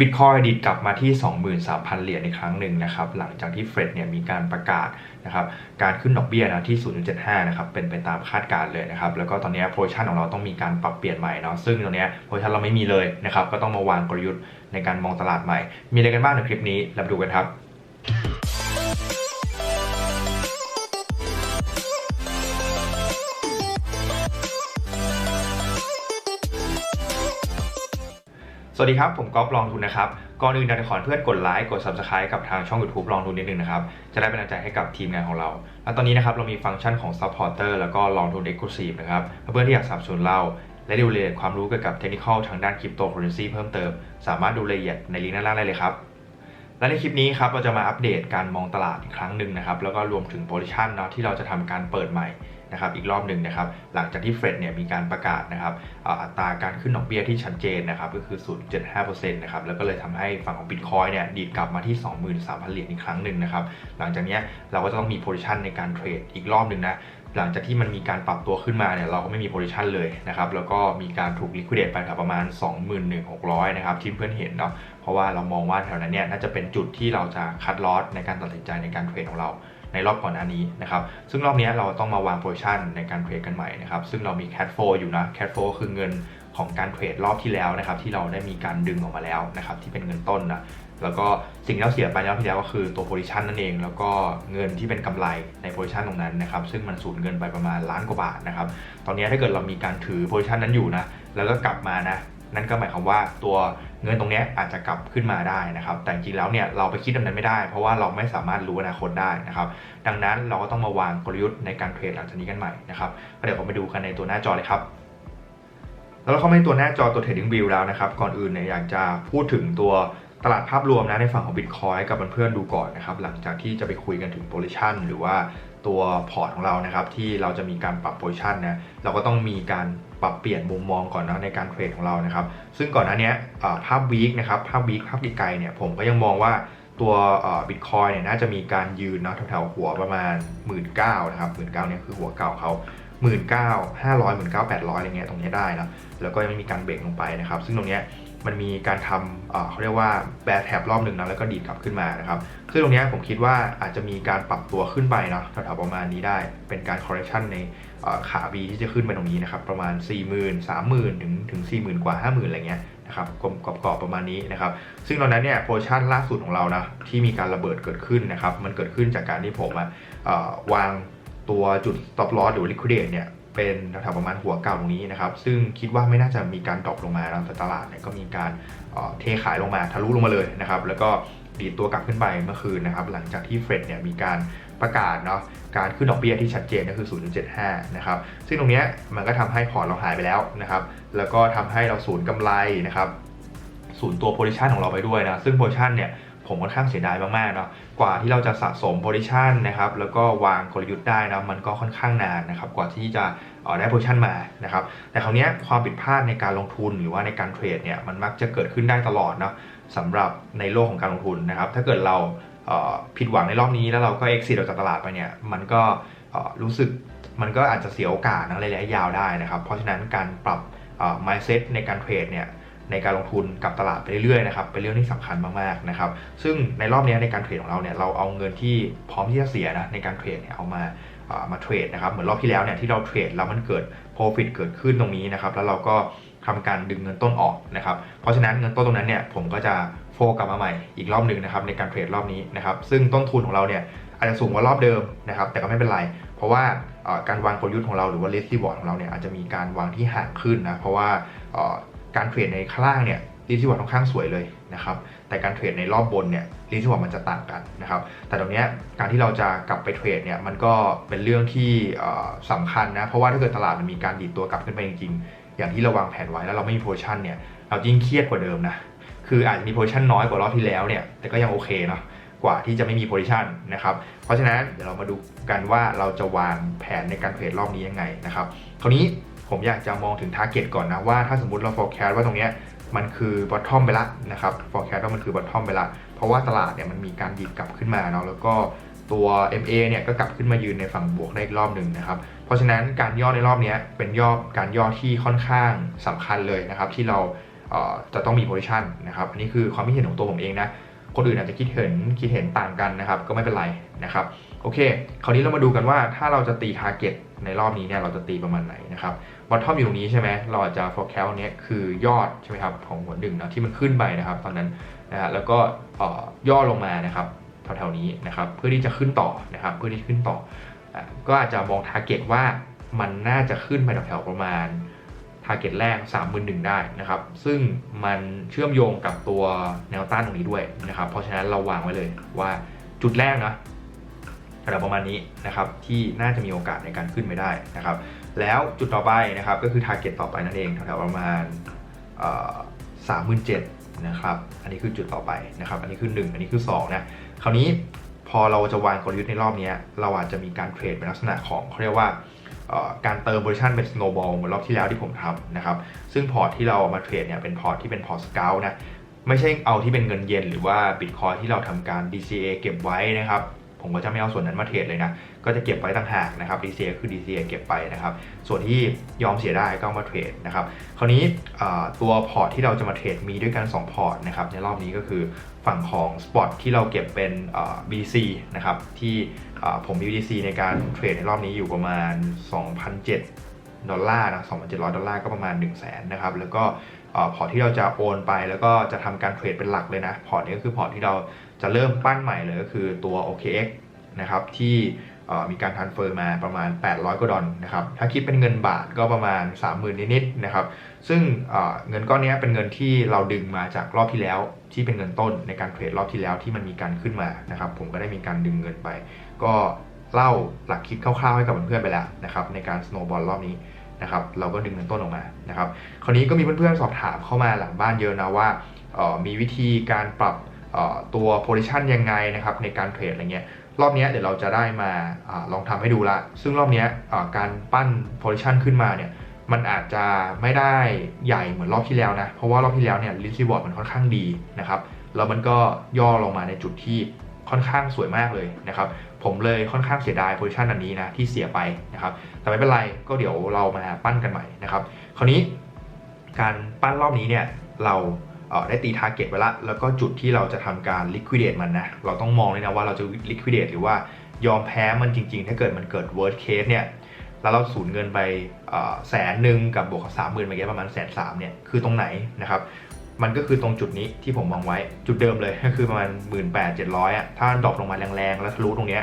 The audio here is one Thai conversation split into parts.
บิตคอยดีดกลับมาที่ 23,000 เหรียญอีกครั้งหนึ่งนะครับหลังจากที่เฟดเนี่ยมีการประกาศนะครับการขึ้นดอกเบี้ยนะที่ 0.75 นะครับเป็นไปตามคาดการณ์เลยนะครับแล้วก็ตอนนี้โพชันของเราต้องมีการปรับเปลี่ยนใหม่เนาะซึ่งตอนนี้โพชันเราไม่มีเลยนะครับก็ต้องมาวางกลยุทธ์ในการมองตลาดใหม่ มีอะไรกันบ้างในคลิปนี้เราดูกันครับ สวัสดีครับ ผมก๊อฟลองทุนนะครับ ก่อนอื่นอยากขอเพื่อนกดไลค์กด Subscribe กับทางช่อง YouTube ลองทุนนิดนึงนะครับ จะได้เป็นกำลังใจให้กับทีมงานของเรา และตอนนี้นะครับ เรามีฟังก์ชันของ Supporter แล้วก็ลองทุน Exclusive นะครับเพื่อนที่อยากสนับสนุนเราและดูรายละเอียดความรู้เกี่ยวกับเทคนิคทางด้านคริปโตเคอเรนซีเพิ่มเติม สามารถดูรายละเอียดในลิงก์ด้านล่างได้เลยครับและในคลิปนี้ครับเราจะมาอัปเดตการมองตลาดอีกครั้งหนึ่งนะครับแล้วก็รวมถึงโพซิชันเนาะที่เราจะทำการเปิดใหม่ นะครับอีกรอบหนึ่งนะครับหลังจากที่เฟดเนี่ยมีการประกาศนะครับอัตราการขึ้นดอกเบี้ยที่ชัดเจนนะครับก็คือ 0.75%นะครับแล้วก็เลยทำให้ฝั่งของบิตคอยเนี่ยดีดกลับมาที่ 23,000 เหรียญอีกครั้งหนึ่งนะครับหลังจากนี้เราก็จะต้องมีโพซิชันในการเทรดอีกรอบหนึ่งนะหลังจากที่มันมีการปรับตัวขึ้นมาเนี่ยเราก็ไม่มีโพซิชันเลยนะครับแล้วก็มีการถูกลิควิดเดตไปครับประมาณ 21,600 นะครับที่เพื่อนเห็นเนาะเพราะว่าเรามองว่าแถวนั้นเนี่ยน่าจะเป็นจุดที่เราจะคัดลอสในการตัดสินใจในการเทรดของเรา ในรอบก่อนหน้านี้นะครับ ซึ่งรอบนี้เราต้องมาวางโพซิชันในการเทรดกันใหม่นะครับ ซึ่งเรามีแคดโฟอยู่นะแคดโฟคือเงินของการเทรดรอบที่แล้วนะครับ ที่เราได้มีการดึงออกมาแล้วนะครับที่เป็นเงินต้นนะแล้วก็สิ่งที่เราเสียไปรอบที่แล้วก็คือตัวโพซิชันนั่นเอง แล้วก็เงินที่เป็นกำไรในโพซิชันตรงนั้นนะครับ ซึ่งมันสูญเงินไปประมาณล้านกว่าบาทนะครับ ตอนนี้ถ้าเกิดเรามีการถือโพซิชันนั้นอยู่นะแล้วก็กลับมานะนั่นก็หมายความว่าตัว เงินตรงนี้อาจจะกลับขึ้นมาได้นะครับ แต่จริงแล้วเนี่ยเราไปคิดแบบนั้นไม่ได้ เพราะว่าเราไม่สามารถรู้อนาคตได้นะครับดังนั้นเราก็ต้องมาวางกลยุทธ์ในการเทรดหลังจากนี้กันใหม่นะครับเดี๋ยวผมไปดูกันในตัวหน้าจอเลยครับแล้วเราเข้ามาในตัวหน้าจอตัว Trading View แล้วนะครับ ก่อนอื่นเนี่ยอยากจะพูดถึงตัวตลาดภาพรวมนะในฝั่งของ Bitcoin กับเพื่อนๆดูก่อนนะครับ หลังจากที่จะไปคุยกันถึง position หรือว่า ตัวพอร์ตของเรานะครับที่เราจะมีการปรับ position นะเราก็ต้องมีการปรับเปลี่ยนมุมมองก่อนนะในการเทรดของเรานะครับ ซึ่งก่อนหน้านี้ภาพวีคนะครับภาพวีคภาพไกลๆเนี่ยผมก็ยังมองว่าตัวบิตคอยเนี่ยน่าจะมีการยืนเนาะแถวๆหัวประมาณ 1 9ื่นนะครับหมื่นเเนี่ยคือหัวเก่าเขาหมื่นเก้าห้าร้อยหมื่นเก้าแปดร้อยอะไรเงี้ยตรงนี้ได้นะแล้วก็ยังไม่มีการเบรกลงไปนะครับ ซึ่งตรงเนี้ย มันมีการทำเขาเรียกว่าแบร์แท็บรอบหนึ่งนะแล้วก็ดีดกลับขึ้นมานะครับซึ่งตรงนี้ผมคิดว่าอาจจะมีการปรับตัวขึ้นไปเนาะแถวๆประมาณนี้ได้ เป็นการ correction ในขา B ที่จะขึ้นไปตรงนี้นะครับประมาณ 4 0 0 0 0 30,000 ถึงถึง 40,000 กว่า 50,000 อะไรเงี้ยนะครับกลมกรอบๆประมาณนี้นะครับซึ่งตอนนั้นเนี่ยโพชั่นล่าสุดของเรานะที่มีการระเบิดเกิดขึ้นนะครับมันเกิดขึ้นจากการที่ผมอะเอ่อวางตัวจุด stop loss หรือ liquidate เนี่ย เป็นแถวๆประมาณหัวเก่าตรงนี้นะครับ ซึ่งคิดว่าไม่น่าจะมีการดรอปลงมาแล้วแต่ตลาดเนี่ยก็มีการเอ่อเทขายลงมาทะลุลงมาเลยนะครับ แล้วก็ดีตัวกลับขึ้นไปเมื่อคืนนะครับ หลังจากที่เฟดเนี่ยมีการประกาศเนาะการขึ้นดอกเบี้ยที่ชัดเจนก็คือ 0.75 นะครับ ซึ่งตรงเนี้ยมันก็ทำให้พอร์ตเราหายไปแล้วนะครับ แล้วก็ทำให้เราสูญกำไรนะครับ สูญตัวโพซิชันของเราไปด้วยนะ ซึ่งโพซิชันเนี่ย ผมค่อนข้างเสียดายมากๆเนาะกว่าที่เราจะสะสมโพซิชันนะครับแล้วก็วางกลยุทธ์ได้นะมันก็ค่อนข้างนานนะครับกว่าที่จะได้โพซิชันมานะครับแต่คราวนี้ความผิดพลาดในการลงทุนหรือว่าในการเทรดเนี่ยมันมักจะเกิดขึ้นได้ตลอดเนาะสำหรับในโลกของการลงทุนนะครับถ้าเกิดเราผิดหวังในรอบนี้แล้วเราก็ exit ออกจากตลาดไปเนี่ยมันก็รู้สึกมันก็อาจจะเสียโอกาสในระยะยาวได้นะครับ เพราะฉะนั้นการปรับ mindset ในการเทรดเนี่ย ในการลงทุนกับตลาดไปเรื่อยๆนะครับเป็นเรื่องที่สำคัญมากๆนะครับซึ่งในรอบนี้ในการเทรดของเราเนี่ยเราเอาเงินที่พร้อมที่จะเสียนะในการเทรดเนี่ยเอามาเอ่อมาเทรดนะครับเหมือนรอบที่แล้วเนี่ยที่เราเทรดแล้วมันเกิด profit เกิดขึ้นตรงนี้นะครับแล้วเราก็ทำการดึงเงินต้นออกนะครับเพราะฉะนั้นเงินต้นตรงนั้นเนี่ยผมก็จะโฟกลับมาใหม่อีกรอบหนึ่งนะครับในการเทรดรอบนี้นะครับซึ่งต้นทุนของเราเนี่ยอาจจะสูงกว่ารอบเดิมนะครับแต่ก็ไม่เป็นไร เพราะว่าการวางกลยุทธ์ของเราหรือว่า risk reward ของเราเนี่ยอาจจะมีการวางที่ห่างขึ้นนะเพราะว่า การเทรดในข้างล่างเนี่ย risk reward ค่อนข้างสวยเลยนะครับแต่การเทรดในรอบบนเนี่ย risk reward มันจะต่างกันนะครับแต่ตรงนี้การที่เราจะกลับไปเทรดเนี่ยมันก็เป็นเรื่องที่เอ่อสำคัญนะเพราะว่าถ้าเกิดตลาดมันมีการดีดตัวกลับขึ้นไปจริงๆ อย่างที่เราวางแผนไว้แล้วเราไม่มีโพชั่นเนี่ยเรายิ่งเครียดกว่าเดิมนะคืออาจจะมีโพชั่นน้อยกว่ารอบที่แล้วเนี่ยแต่ก็ยังโอเคเนาะกว่าที่จะไม่มีโพซิชันนะครับ เพราะฉะนั้นเดี๋ยวเรามาดูกันว่าเราจะวางแผนในการเทรดรอบนี้ยังไงนะครับ คราวนี้ ผมอยากจะมองถึง target ก่อนนะว่าถ้าสมมติเรา forecast ว่าตรงเนี้ยมันคือ bottom ไปละนะครับ forecast ว่ามันคือ bottom ไปละเพราะว่าตลาดเนี่ยมันมีการดีดกลับขึ้นมาเนาะแล้วก็ตัว MA เนี่ยก็กลับขึ้นมายืนในฝั่งบวกได้อีกรอบหนึ่งนะครับ เพราะฉะนั้นการย่อในรอบนี้เป็นย่อการย่อที่ค่อนข้างสำคัญเลยนะครับ ที่เราเจะต้องมี position นะครับอันนี้คือความคิดเห็นของตัวผมเองนะ คนอื่นอาจจะคิดเห็นคิดเห็นต่างกันนะครับ ก็ไม่เป็นไรนะครับ โอเค คราวนี้เรามาดูกันว่าถ้าเราจะตี target ในรอบนี้เนี่ยเราจะตีประมาณไหนนะครับ บอททอมอยู่ตรงนี้ใช่ไหมเราอาจจะ forecast เนี้ยคือยอดใช่ไหมครับของหัวดึงนะที่มันขึ้นไปนะครับตอนนั้นนะฮะแล้วก็เอ่อย่อลงมานะครับแถวๆนี้นะครับเพื่อที่จะขึ้นต่อนะครับเพื่อที่ขึ้นต่อ ก็อาจจะมอง target ว่ามันน่าจะขึ้นไปแถวๆประมาณทาร์เก็ตแรก 3 1 0 0 0ได้นะครับ ซึ่งมันเชื่อมโยงกับตัวแนวต้านตรงนี้ด้วยนะครับ เพราะฉะนั้นเราวางไว้เลยว่าจุดแรกนะ ระดับประมาณนี้นะครับที่น่าจะมีโอกาสในการขึ้นไปได้นะครับ แล้วจุดต่อไปนะครับก็คือทาร์เก็ตต่อไปนั่นเองแถวๆประมาณสามหมื่นเจ็ดนะครับอันนี้คือจุดต่อไปนะครับ อันนี้คือ 1 อันนี้คือ2นะคราวนี้พอเราจะวางกลยุทธ์ในรอบนี้เราอาจจะมีการเทรดเป็นลักษณะของเขาเรียกว่าการเติมโพซิชันเป็น snowball เหมือนรอบที่แล้วที่ผมทำนะครับ ซึ่งพอร์ตที่เรามาเทรดเนี่ยเป็นพอร์ตที่เป็นพอร์ตสเกลนะไม่ใช่เอาที่เป็นเงินเย็นหรือว่า Bitcoin ที่เราทำการ DCA เก็บไว้นะครับ ผมก็จะไม่เอาส่วนนั้นมาเทรดเลยนะ ก็จะเก็บไว้ต่างหากนะครับ DCA คือ DCA เก็บไปนะครับ ส่วนที่ยอมเสียได้ก็มาเทรดนะครับ คราวนี้ตัวพอร์ตที่เราจะมาเทรดมีด้วยกัน 2 พอร์ตนะครับ ในรอบนี้ก็คือฝั่งของ Spot ที่เราเก็บเป็นเอ่อ BC นะครับที่ผมมี BC ในการเทรดในรอบนี้อยู่ประมาณ 2,007ดอลลาร์นะ2,700 ดอลลาร์ก็ประมาณ 1 0 0 0 0แสนนะครับ แล้วก็อพอร์ตที่เราจะโอนไปแล้วก็จะทำการเทรดเป็นหลักเลยนะ พอร์ตนี้ก็คือพอร์ตที่เรา จะเริ่มปั้นใหม่เลยก็คือตัว OKX นะครับที่มีการทันเฟอร์มาประมาณ 800กว่าดอลนะครับ ถ้าคิดเป็นเงินบาทก็ประมาณ 30,000 นิดๆนะครับ ซึ่งเงินก้อนนี้เป็นเงินที่เราดึงมาจากรอบที่แล้วที่เป็นเงินต้นในการเทรดรอบที่แล้วที่มันมีการขึ้นมานะครับ ผมก็ได้มีการดึงเงินไป ก็เล่าหลักคิดคร่าวๆให้กับเพื่อนๆไปแล้วนะครับในการ snowball รอบนี้นะครับ เราก็ดึงเงินต้นออกมานะครับ คราวนี้ก็มีเพื่อนๆสอบถามเข้ามาหลังบ้านเยอะนะว่าออมีวิธีการปรับ ตัว position ยังไงนะครับในการเทรดอะไรเงี้ยรอบนี้เดี๋ยวเราจะได้มาอลองทำให้ดูละ ซึ่งรอบนี้การปั้น position ขึ้นมาเนี่ยมันอาจจะไม่ได้ใหญ่เหมือนรอบที่แล้วนะ เพราะว่ารอบที่แล้วเนี่ย risk reward มันค่อนข้างดีนะครับแล้วมันก็ย่อลงมาในจุดที่ค่อนข้างสวยมากเลยนะครับผมเลยค่อนข้างเสียดาย position อันนี้นะที่เสียไปนะครับแต่ไม่เป็นไรก็เดี๋ยวเรามาปั้นกันใหม่นะครับคราวนี้การปั้นรอบนี้เนี่ยเรา เออได้ตี target ไว้ละ แล้วก็จุดที่เราจะทำการ liquidate มันนะ เราต้องมองเลยนะว่าเราจะ liquidate หรือว่ายอมแพ้มันจริง ๆ ถ้าเกิดมันเกิด worst case เนี่ย แล้วเราสูญเงินไปแสนหนึ่งกับบวกกับสามหมื่นเมื่อกี้ประมาณแสนสามเนี่ย คือตรงไหนนะครับ มันก็คือตรงจุดนี้ที่ผมมองไว้ จุดเดิมเลยก็คือประมาณหมื่นแปดเจ็ดร้อยอะ ถ้าดรอปลงมาแรงๆ แล้วทะลุตรงเนี้ย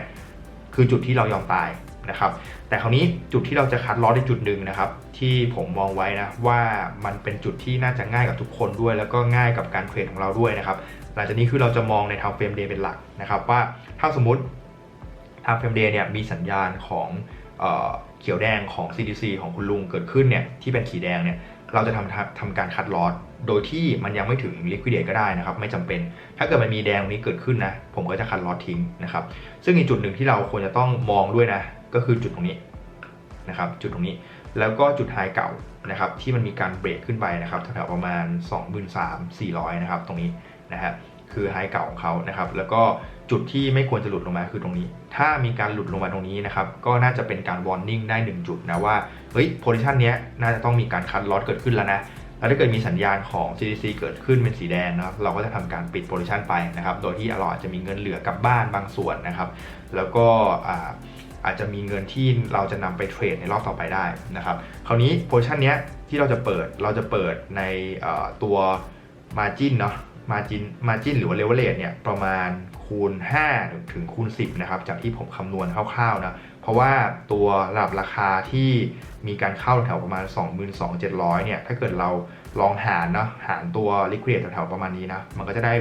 คือจุดที่เรายอมตาย นะครับ แต่คราวนี้จุดที่เราจะคัดลอสในจุดหนึ่งนะครับ ที่ผมมองไว้นะว่ามันเป็นจุดที่น่าจะง่ายกับทุกคนด้วย แล้วก็ง่ายกับการเทรดของเราด้วยนะครับ หลังจากนี้คือเราจะมองในทางเฟรมเดย์เป็นหลักนะครับ ว่าถ้าสมมุติทางเฟรมเดย์เนี่ยมีสัญญาณของเออเขียวแดงของ CDC ของคุณลุงเกิดขึ้นเนี่ยที่เป็นสีแดงเนี่ยเราจะทำทำทำการคัดลอสโดยที่มันยังไม่ถึง liquidate ก็ได้นะครับ ไม่จำเป็น ถ้าเกิดมันมีแดงตรงนี้เกิดขึ้นนะ ผมก็จะคัดลอสทิ้งนะครับ ซึ่งอีกจุดหนึ่งที่เราควรจะต้องมองด้วยนะ ก็คือจุดตรงนี้นะครับจุดตรงนี้แล้วก็จุดไฮเก่านะครับที่มันมีการเบรกขึ้นไปนะครับแถวๆประมาณ 23,400 นะครับตรงนี้นะฮะคือไฮเก่าของเขานะครับแล้วก็จุดที่ไม่ควรจะหลุดลงมาคือตรงนี้ ถ้ามีการหลุดลงมาตรงนี้นะครับก็น่าจะเป็นการ warning ได้ 1 จุดนะว่าเฮ้ย position เนี้น่าจะต้องมีการคัดลอสเกิดขึ้นแล้วนะแล้วถ้าเกิดมีสัญญาณของ CDC เกิดขึ้นเป็นสีแดงนะครับเราก็จะทำการปิด position ไปนะครับโดยที่เราอาจจะมีเงินเหลือกลับบ้านบางส่วนนะครับแล้วก็อ่า อาจจะมีเงินที่เราจะนำไปเทรดในรอบต่อไปได้นะครับคราวนี้ position เนี้ยที่เราจะเปิดเราจะเปิดในตัว margin เนาะ margin margin หรือว่า leverage เนี่ยประมาณคูณ 5 ถึงคูณ 10 นะครับ จากที่ผมคำนวณคร่าวๆนะ เพราะว่าตัวระดับราคาที่มีการเข้าแถวประมาณ 22,700 เนี่ย ถ้าเกิดเรา ลองหารเนาะหารตัว liquid แถวๆประมาณนี้นะ มันก็จะได้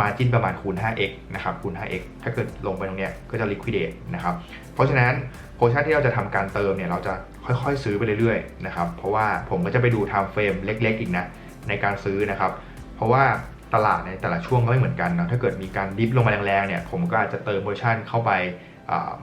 margin ประมาณคูณ 5x นะครับคูณ 5x ถ้าเกิดลงไปตรงเนี้ยก็จะ liquidate นะครับ เพราะฉะนั้นโพชั่นที่เราจะทำการเติมเนี่ยเราจะค่อยๆซื้อไปเรื่อยๆนะครับเพราะว่าผมก็จะไปดู time frame เล็ก ๆ อีกนะในการซื้อนะครับ เพราะว่าตลาดในแต่ละช่วงก็ไม่เหมือนกันนะถ้าเกิดมีการดิฟลงมาแรงๆเนี่ยผมก็อาจจะเติมโพชั่นเข้าไป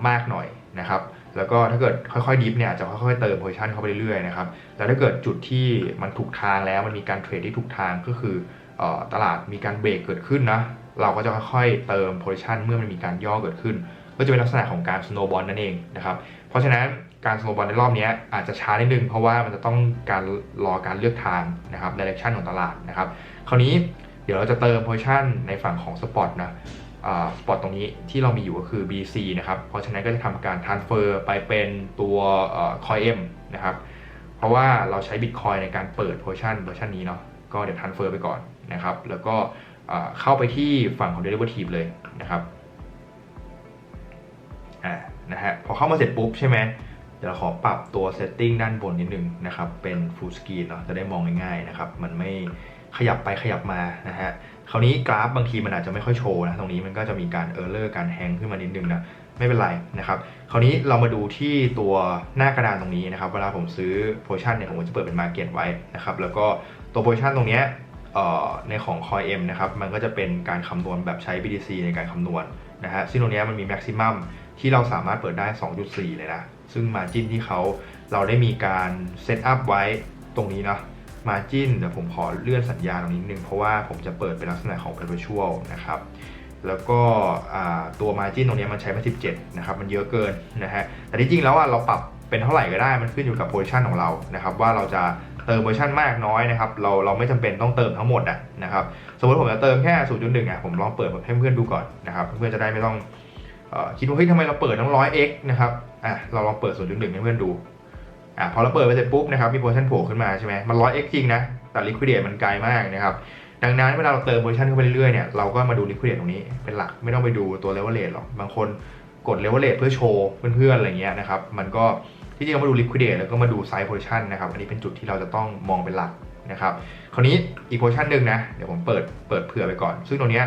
มากหน่อยนะครับ แล้วก็ถ้าเกิดค่อยๆดิฟเนี่ยอาจจะค่อยๆเติมโพชั่นเข้าไปเรื่อยๆนะครับแล้วถ้าเกิดจุดที่มันถูกทางแล้วมันมีการเทรดที่ถูกทางก็คือเออตลาดมีการเบรกเกิดขึ้นนะเราก็จะค่อยๆเติมโพชั่นเมื่อมันมีการย่อเกิดขึ้น ก็จะเป็นลักษณะของการ snowball นั่นเองนะครับเพราะฉะนั้นการ snowball ในรอบนี้อาจจะช้านิดนึงเพราะว่ามันจะต้องการรอการเลือกทางนะครับ direction ของตลาดนะครับคราวนี้เดี๋ยวเราจะเติม position ในฝั่งของ spot นะ สปอตตรงนี้ที่เรามีอยู่ก็คือ BC นะครับ เพราะฉะนั้นก็จะทำการ transfer ไปเป็นตัว coin M นะครับ เพราะว่าเราใช้ Bitcoin ในการเปิด position เวอร์ชันนี้เนาะ ก็เดี๋ยว transfer ไปก่อนนะครับ แล้วก็เข้าไปที่ฝั่งของ derivative เลยนะครับอ่านะฮะ พอเข้ามาเสร็จปุ๊บใช่ไหมเดี๋ยวเราขอปรับตัว setting ด้านบนนิดนึงนะครับ เป็น full screen เนาะ จะได้มองง่ายๆนะครับ มันไม่ ขยับไปขยับมานะฮะคราวนี้กราฟบางทีมันอาจจะไม่ค่อยโชว์นะตรงนี้มันก็จะมีการ error การแฮงขึ้นมานิดนึงนะไม่เป็นไรนะครับ คราวนี้เรามาดูที่ตัวหน้ากระดานตรงนี้นะครับ เวลาผมซื้อ position เนี่ยผมจะเปิดเป็น market ไว้นะครับ แล้วก็ตัว position ตรงเนี้ยในของ Coin M นะครับ มันก็จะเป็นการคำนวณแบบใช้ BTC ในการคำนวณนะฮะ ซึ่งตรงนี้มันมี maximum ที่เราสามารถเปิดได้ 2.4 เลยนะ ซึ่ง margin ที่เขาเราได้มีการเซตอัพไว้ตรงนี้นะ margin เดี๋ยวผมขอเลื่อนสัญญาตรงนี้นิดนึง เพราะว่าผมจะเปิดเป็นลักษณะของ perpetual นะครับ แล้วก็ตัว margin ตรงนี้มันใช้มา 17 นะครับ มันเยอะเกินนะฮะ แต่ที่จริงแล้วเราปรับเป็นเท่าไหร่ก็ได้ มันขึ้นอยู่กับ position ของเรานะครับ ว่าเราจะเติม position มากน้อยนะครับ เราเราไม่จำเป็นต้องเติมทั้งหมดอะนะครับ สมมติผมจะเติมแค่ 0.1อะผมลองเปิดให้เพื่อนดูก่อนนะครับเพื่อนจะได้ไม่ต้องคิดว่าเฮ้ยทำไมเราเปิดตั้ง 100x นะครับอะเราลองเปิด 0.1 ให้เพื่อนดู อะพอเราเปิดไปเสร็จปุ๊บนะครับมี position โผล่ขึ้นมาใช่ไหมมัน 100x จริงนะแต่ liquidate มันไกลมากนะครับดังนั้นเวลาเราเติม position เข้าไปเรื่อยๆเนี่ยเราก็มาดู liquidate ตรงนี้เป็นหลักไม่ต้องไปดูตัว leverage หรอกบางคนกด leverage เพื่อโชว์เพื่อนๆอะไรเงี้ยนะครับมันก็ที่จริงเรามาดู liquidate แล้วก็มาดู size position นะครับอันนี้เป็นจุดที่เราจะต้องมองเป็นหลักนะครับคราวนี้อีก position หนึ่งนะเดี๋ยวผมเปิดเปิดเผื่อไปก่อน ซึ่งตรงเนี้ย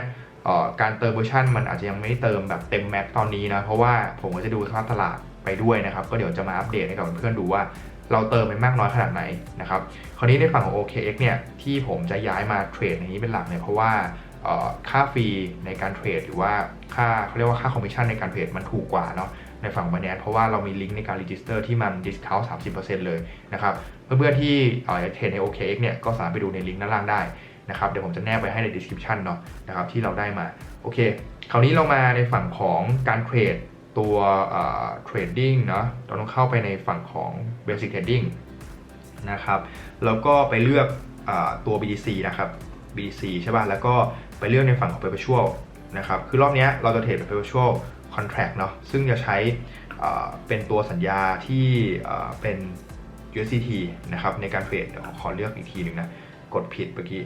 การเติมเวอร์ชันมันอาจจะยังไม่เติมแบบเต็มแม็กตอนนี้นะ เพราะว่าผมก็จะดูสภาพตลาด ไปด้วยนะครับ ก็เดี๋ยวจะมาอัปเดตให้กับเพื่อนๆดูว่าเราเติมไปมากน้อยขนาดไหนนะครับ คราวนี้ในฝั่งของ OKX เนี่ยที่ผมจะย้ายมาเทรดในนี้เป็นหลักเนี่ยเพราะว่าค่าฟรีในการเทรดหรือว่าค่าเขาเรียกว่าค่าคอมมิชชั่นในการเทรดมันถูกกว่าเนาะในฝั่งบันแนเพราะว่าเรามีลิงก์ในการรีจิสเตอร์ที่มันดิสคาวสามสิบเปอร์เซ็นต์เลยนะครับเพื่อนๆที่อยากเทรดใน OKX เนี่ยก็สามารถไปดูในลิงก์ด้านล่างได้นะครับเดี๋ยวผมจะแนบไปให้ใน description เนาะนะครับที่เราได้มาโอเค คราวนี้เรามาในฝั่งของการเทรด ตัวเทรดดิ้งเนาะเราต้องเข้าไปในฝั่งของ basic trading นะครับ แล้วก็ไปเลือกอตัว BTC นะครับ BTC ใช่ป่ะ แล้วก็ไปเลือกในฝั่งของ perpetual นะครับ คือรอบนี้เราจะเทรดเป็น perpetual contract เนาะ ซึ่งจะใช้เป็นตัวสัญญาที่เป็น USDT นะครับ ในการเทรดขอเลือกอีกทีหนึ่งนะ กดผิดเมื่อกี้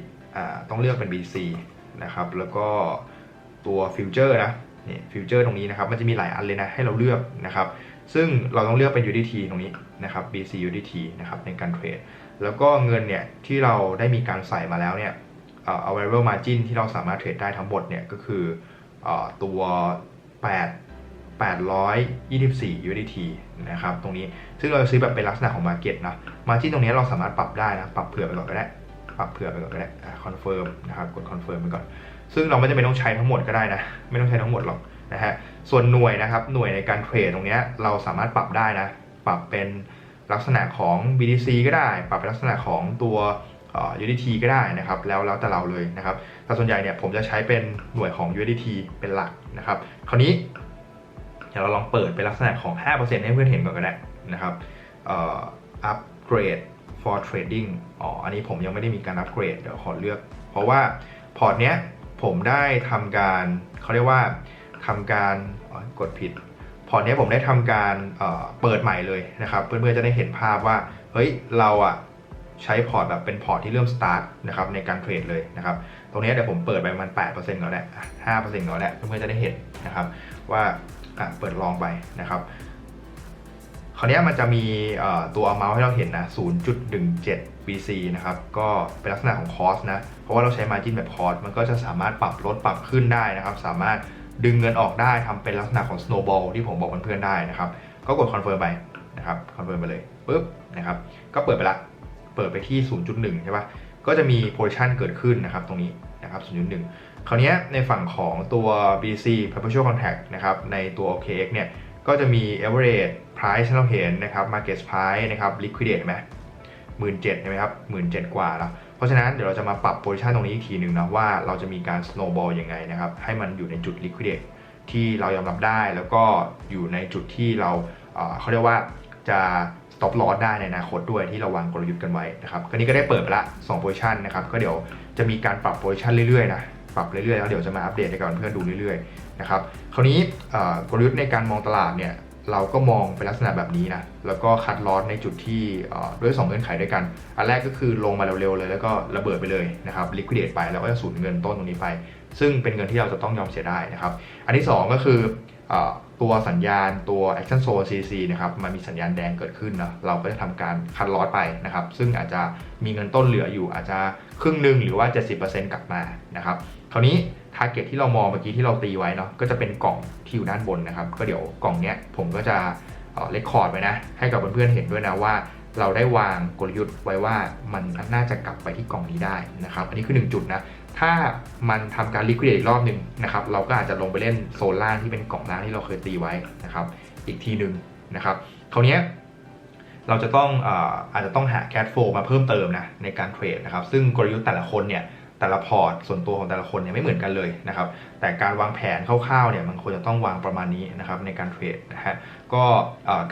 ต้องเลือกเป็น BC นะครับ แล้วก็ตัวฟิวเจอร์นะ นี่ฟิวเจอร์ตรงนี้นะครับ มันจะมีหลายอันเลยนะ ให้เราเลือกนะครับ ซึ่งเราต้องเลือกเป็น UDT ตรงนี้นะครับ BC UDT นะครับในการเทรด แล้วก็เงินเนี่ยที่เราได้มีการใส่มาแล้วเนี่ยเอ่อ available margin ที่เราสามารถเทรดได้ทั้งหมดเนี่ยก็คือเอ่อตัว 8 824 UDT นะครับ ตรงนี้ ซึ่งเราซื้อแบบเป็นลักษณะของ market นะ margin ตรงนี้เราสามารถปรับได้นะ ปรับเผื่อไปก่อนก็ได้ ปรับเผื่อไปก่อนก็ได้คอนเฟิร์มนะครับ กดคอนเฟิร์มไปก่อน ซึ่งเราไม่จำเป็นต้องใช้ทั้งหมดก็ได้นะ ไม่ต้องใช้ทั้งหมดหรอกนะฮะ ส่วนหน่วยนะครับ หน่วยในการเทรดตรงนี้เราสามารถปรับได้นะ ปรับเป็นลักษณะของ BTC ก็ได้ ปรับเป็นลักษณะของตัว USDT ก็ได้นะครับ แล้วแล้วแต่เราเลยนะครับ แต่ส่วนใหญ่เนี่ยผมจะใช้เป็นหน่วยของ USDT เป็นหลักนะครับ คราวนี้เดี๋ยวเราลองเปิดเป็นลักษณะของ 5%ให้เพื่อนเห็นก่อนก็ได้นะครับอัปเกรด for trading อ๋อ อันนี้ผมยังไม่ได้มีการอัปเกรด เดี๋ยวขอเลือก เพราะว่าพอร์ตเนี้ย ผมได้ทำการเขาเรียกว่าทำการกดผิดพอร์ตเนี้ยผมได้ทำการเเปิดใหม่เลยนะครับ เพื่อนๆจะได้เห็นภาพว่าเฮ้ยเราอะใช้พอร์ตแบบเป็นพอร์ตที่เริ่มสตาร์ทนะครับในการเทรดเลยนะครับ ตรงนี้เดี๋ยวผมเปิดไปประมาณ8%ก่อนแหละ5%ก่อนแหละเพื่อนๆจะได้เห็นนะครับ ว่าเปิดลองไปนะครับคราวนี้มันจะมีตัว amount ให้เราเห็นนะ0.17 BC นะครับก็เป็นลักษณะของคอสนะ เพราะว่าเราใช้ margin แบบคอสมันก็จะสามารถปรับลดปรับขึ้นได้นะครับ สามารถดึงเงินออกได้ทำเป็นลักษณะของ snowball ที่ผมบอกเพื่อนๆได้นะครับ ก็กด confirm ไปนะครับ confirm ไปเลยปุ๊บนะครับ ก็เปิดไปละ เปิดไปที่ 0.1 ใช่ปะก็จะมี position เกิดขึ้นนะครับตรงนี้นะครับ 0.1 คราวนี้ในฝั่งของตัว BC perpetual contract นะครับ ในตัว OKX เนี่ย ก็จะมี average price ที่เราเห็นนะครับ market price นะครับ liquidate ไหม หมื่นเจ็ดใช่ไหมครับหมื่นเจ็ดกว่าแล้ว เพราะฉะนั้นเดี๋ยวเราจะมาปรับ position ตรงนี้อีกทีหนึ่งนะว่าเราจะมีการ snowball ยังไงนะครับ ให้มันอยู่ในจุด liquidate ที่เรายอมรับได้แล้วก็อยู่ในจุดที่เราเขาเรียกว่าจะ stop loss ได้ในอนาคตด้วยที่เราวางกลยุทธ์กันไว้นะครับก็นี้ก็ได้เปิดไปละ2 position นะครับก็เดี๋ยวจะมีการปรับ position เรื่อยๆนะปรับเรื่อยๆแล้วเดี๋ยวจะมาอัปเดตให้กับเพื่อนๆดูเรื่อยๆนะครับคราวนี้กลยุทธ์ในการมองตลาดเนี่ย เราก็มองเป็นลักษณะแบบนี้นะ แล้วก็คัดลอสในจุดที่ด้วย2เงื่อนไขด้วยกัน อันแรกก็คือลงมาเร็วๆเลย แล้วก็ระเบิดไปเลยนะครับ liquidate ไปแล้วก็จะสูญเงินต้นตรงนี้ไป ซึ่งเป็นเงินที่เราจะต้องยอมเสียได้นะครับ อันที่ 2 ก็คือเอ่อตัวสัญญาณตัว action zone CC นะครับมันมีสัญญาณแดงเกิดขึ้นนะเราก็จะทำการคัดลอสไปนะครับ ซึ่งอาจจะมีเงินต้นเหลืออยู่อาจจะครึ่งหนึ่งหรือว่า 70%กลับมานะครับคราวนี้ ทาร์เก็ตที่เรามองเมื่อกี้ที่เราตีไว้เนาะก็จะเป็นกล่องที่อยู่ด้านบนนะครับ ก็เดี๋ยวกล่องเนี้ยผมก็จะเลคคอร์ดไว้นะ ให้กับเพื่อนๆเห็นด้วยนะว่า เราได้วางกลยุทธ์ไว้ว่ามันน่าจะกลับไปที่กล่องนี้ได้นะครับ อันนี้คือ 1 จุดนะ ถ้ามันทำการลิควิดอีกรอบหนึ่งนะครับ เราก็อาจจะลงไปเล่นโซนล่างที่เป็นกล่องล่างที่เราเคยตีไว้นะครับ อีกทีหนึ่งนะครับคราวนี้เราจะต้องอาอาจจะต้องหาแคดโฟมาเพิ่มเติมนะในการเทรดนะครับ ซึ่งกลยุทธ์แต่ละคนเนี่ย แต่ละพอร์ตส่วนตัวของแต่ละคนเนี่ยไม่เหมือนกันเลยนะครับ แต่การวางแผนคร่าวๆเนี่ยมันควรจะต้องวางประมาณนี้นะครับในการเทรดนะฮะก็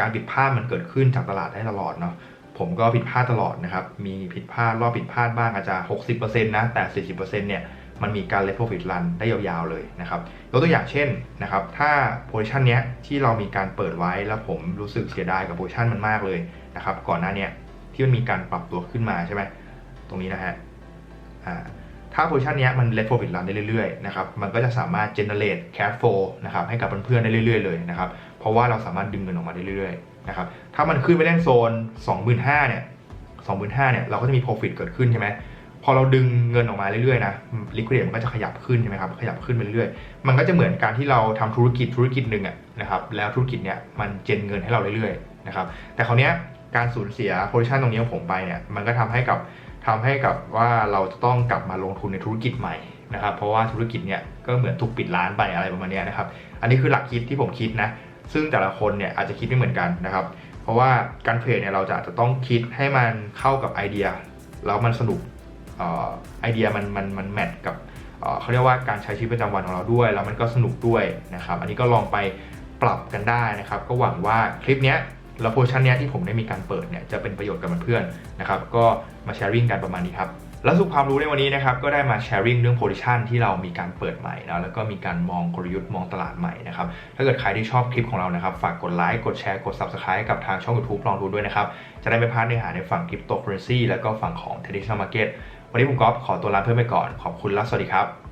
การผิดพลาดมันเกิดขึ้นจากตลาดได้ตลอดเนาะผมก็ผิดพลาดตลอดนะครับ มีผิดพลาดรอบผิดพลาดบ้างอาจจะ 60%นะแต่ 40%เนี่ยมันมีการเล t profit run ได้ยาวๆเลยนะครับยกตัวอย่างเช่นนะครับถ้า position เนี้ยที่เรามีการเปิดไว้แล้วผมรู้สึกเสียดายกับ position มันมากเลยนะครับก่อนหน้าเนี้ยที่มันมีการปรับตัวขึ้นมาใช่ไหมตรงนี้นะฮะอ่า ถ้าโพซิชันนี้มัน let profit run ได้เรื่อยๆนะครับ มันก็จะสามารถ generate cash flow นะครับให้กับเพื่อนๆได้เรื่อยๆเลยนะครับ เพราะว่าเราสามารถดึงเงินออกมาได้เรื่อยๆนะครับ ถ้ามันขึ้นไปเล่นโซน 25,000เนี่ย25,000เนี่ยเราก็จะมี profit เกิดขึ้นใช่ไหมพอเราดึงเงินออกมาเรื่อยๆนะ liquidate มันก็จะขยับขึ้นใช่ไหมครับ ขยับขึ้นไปเรื่อยๆ มันก็จะเหมือนการที่เราทำธุรกิจธุรกิจหนึ่งอะนะครับ แล้วธุรกิจเนี่ยมันเจนเงินให้เราเรื่อยๆนะครับ แต่คราวเนี้ยการสูญเสีย position ตรงนี้ของผมไปเนี่ย มันก็ทำให้กับ ทำให้กับว่าเราจะต้องกลับมาลงทุนในธุรกิจใหม่นะครับ เพราะว่าธุรกิจเนี่ยก็เหมือนถูกปิดร้านไปอะไรประมาณนี้นะครับ อันนี้คือหลักคิดที่ผมคิดนะ ซึ่งแต่ละคนเนี่ยอาจจะคิดไม่เหมือนกันนะครับ เพราะว่าการเทรดเนี่ยเราจะอาจจะต้องคิดให้มันเข้ากับไอเดียแล้วมันสนุกออไอเดียมันมันมันแมทกับเเขาเรียกว่าการใช้ชีวิตประจำวันของเราด้วย แล้วมันก็สนุกด้วยนะครับ อันนี้ก็ลองไปปรับกันได้นะครับ ก็หวังว่าคลิปเนี้ยแล้วโพชั่นเนี้ยที่ผมได้มีการเปิดเนี่ยจะเป็นประโยชน์กับเพื่อนๆนะครับ ก็มาแชร์ริ่งกันประมาณนี้ครับแล้วสุขความรู้ในวันนี้นะครับก็ได้มาแชร์ริ่งเรื่องโพซิชันที่เรามีการเปิดใหม่นะแล้วก็มีการมองกลยุทธ์มองตลาดใหม่นะครับถ้าเกิดใครที่ชอบคลิปของเรานะครับ ฝากกดไลค์กดแชร์กด Subscribe กับทางช่อง YouTube ลองดูด้วยนะครับ จะได้ไม่พลาดเนื้อหาในฝั่งคริปโตเคอเรนซีแล้วก็ฝั่งของ Traditional Market วันนี้ผมก๊อฟขอตัวลาเพื่อนไปก่อนขอบคุณและสวัสดีครับ